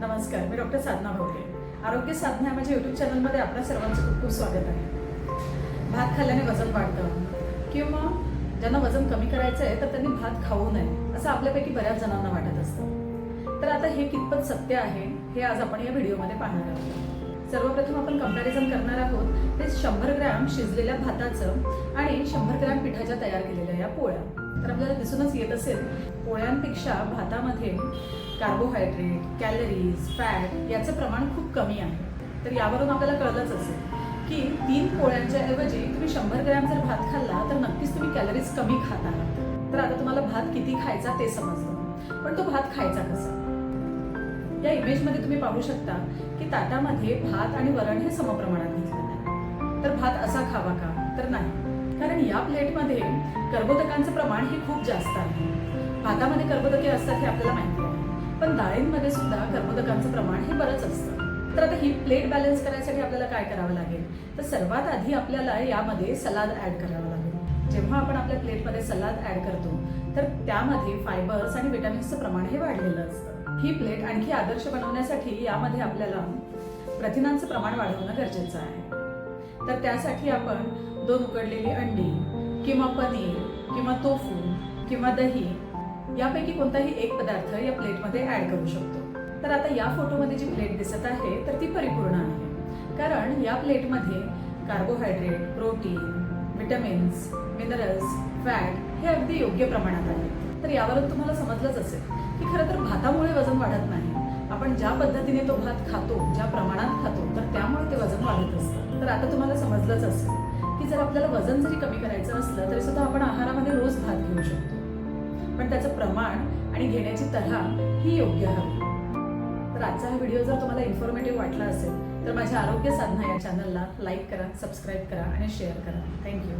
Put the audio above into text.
नमस्कार मी डॉक्टर साधना भोगे आरोग्य साधना माझ्या युट्यूब चॅनलमध्ये आपल्या सर्वांचं खूप खूप स्वागत आहे. भात खाल्ल्याने वजन वाढतं. किंवा ज्यांना वजन कमी करायचं आहे तर त्यांनी भात खाऊ नये असं आपल्यापैकी बऱ्याच जणांना वाटत असतं. तर आता हे कितपत सत्य आहे हे आज आपण या व्हिडिओमध्ये पाहणार आहोत. सर्वप्रथम आपण कंपॅरिझन करणार आहोत. ते शंभर ग्रॅम शिजलेल्या भाताचं आणि शंभर ग्रॅम पिठाच्या तयार केलेल्या या पोळ्या. तर आपल्याला दिसूनच येत असेल पोळ्यांपेक्षा भातामध्ये कार्बोहायड्रेट कॅलरीज फॅट याचं प्रमाण खूप कमी आहे. तर यावरून आपल्याला कळलंच असेल की तीन पोळ्यांच्या ऐवजी तुम्ही शंभर ग्रॅम जर भात खाल्ला तर नक्कीच तुम्ही कॅलरीज कमी खात आहात. तर आता तुम्हाला भात किती खायचा ते समजलं. पण तो भात खायचा कसा? या इमेजमध्ये तुम्ही पाहू शकता की ताटामध्ये भात आणि वरण हे समप्रमाणात घेतलेलं आहे तर भात असा खावा का? तर नाही. कारण या प्लेटमध्ये कर्बोदकांचं प्रमाण हे खूप जास्त आहे. भातामध्ये कर्बोदके असतात हे आपल्याला माहिती आहे. पण डाळींमध्ये सुद्धा कर्बोदकांचं प्रमाण हे बरंच असतं. तर आता ही प्लेट बॅलन्स करायसाठी आपल्याला काय करावं लागेल? तर सर्वात आधी आपल्याला यामध्ये सलाद ऍड करावं लागेल. जेव्हा आपण आपल्या प्लेटमध्ये सलाद ऍड करतो तर त्यामध्ये फायबर्स आणि विटॅमिन्सचं प्रमाण हे वाढलेलं असतं. ही प्लेट आणखी आदर्श बनवण्यासाठी यामध्ये आपल्याला प्रथिनांचं प्रमाण वाढवणं गरजेचं आहे. तर त्यासाठी आपण दोन उकडलेली अंडी किंवा पनीर किंवा तोफू किंवा दही यापैकी कोणताही एक पदार्थ या प्लेटमध्ये ॲड करू शकतो. तर आता या फोटोमध्ये जी प्लेट दिसत आहे तर ती परिपूर्ण आहे. कारण या प्लेटमध्ये carbohydrate protein vitamins minerals fat हे अगदी योग्य प्रमाणात आहेत. तर यावरून तुम्हाला समजलंच असेल की खरं तर भातामुळे वजन वाढत नाही. आपण ज्या पद्धतीने तो भात खातो ज्या प्रमाणात खातो तर त्यामुळे ते वजन वाढत असतं. तर आता तुम्हाला समजलंच असेल की जर आपल्याला वजन जरी कमी करायचं असलं तरी सुद्धा आपण आहारामध्ये रोज भात घेऊ शकतो. पण त्याचं प्रमाण आणि घेण्याची तऱ्हा ही योग्य हवी. तर आजचा हा व्हिडिओ जर तुम्हाला इन्फॉर्मेटिव्ह वाटला असेल तर माझ्या आरोग्य साधना या चॅनलला लाईक करा सबस्क्राईब करा आणि शेअर करा. थँक्यू